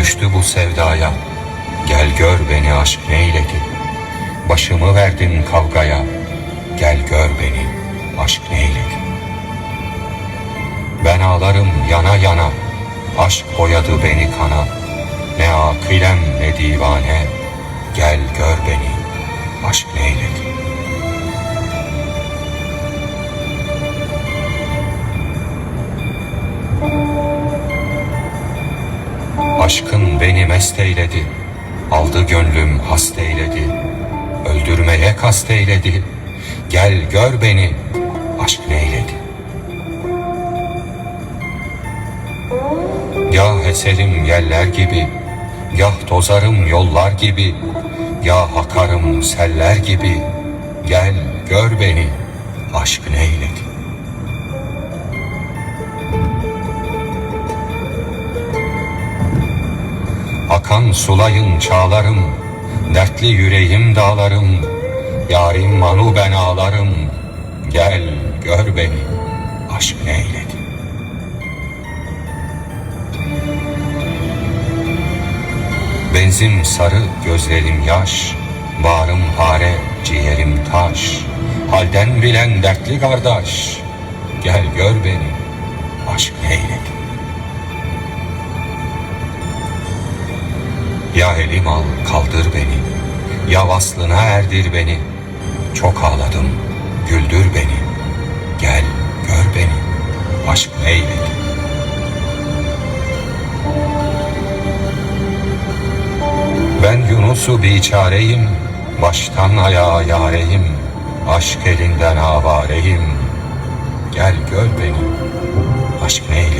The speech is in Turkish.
düştü bu sevdaya. Gel gör beni aşk neyledi. Başımı verdim kavgaya. Gel gör beni aşk neyledi. Ben ağlarım yana yana. Aşk boyadı beni kana. Ne akilem ne divane. Gel gör beni aşk neyledi. Aşkın beni mest eyledi, aldı gönlüm hast eyledi, öldürmeye kast eyledi, gel gör beni, aşk neyledi. Gah eserim yeller gibi, gah tozarım yollar gibi, gah akarım seller gibi, gel gör beni, aşk neyledi. Akan sulayın çağlarım, dertli yüreğim dağlarım, yarim manu ben ağlarım, gel gör beni, aşk neyledi. Benzin sarı, gözlerim yaş, bağrım hare, ciğerim taş, halden bilen dertli kardeş, gel gör beni, aşk neyledi. Ya elim al kaldır beni, ya vaslına erdir beni. Çok ağladım, güldür beni. Gel gör beni, aşk neyledi. Ben Yunus'u biçareyim, baştan ayağa yareyim. Aşk elinden avareyim. Gel gör beni, aşk neyledi.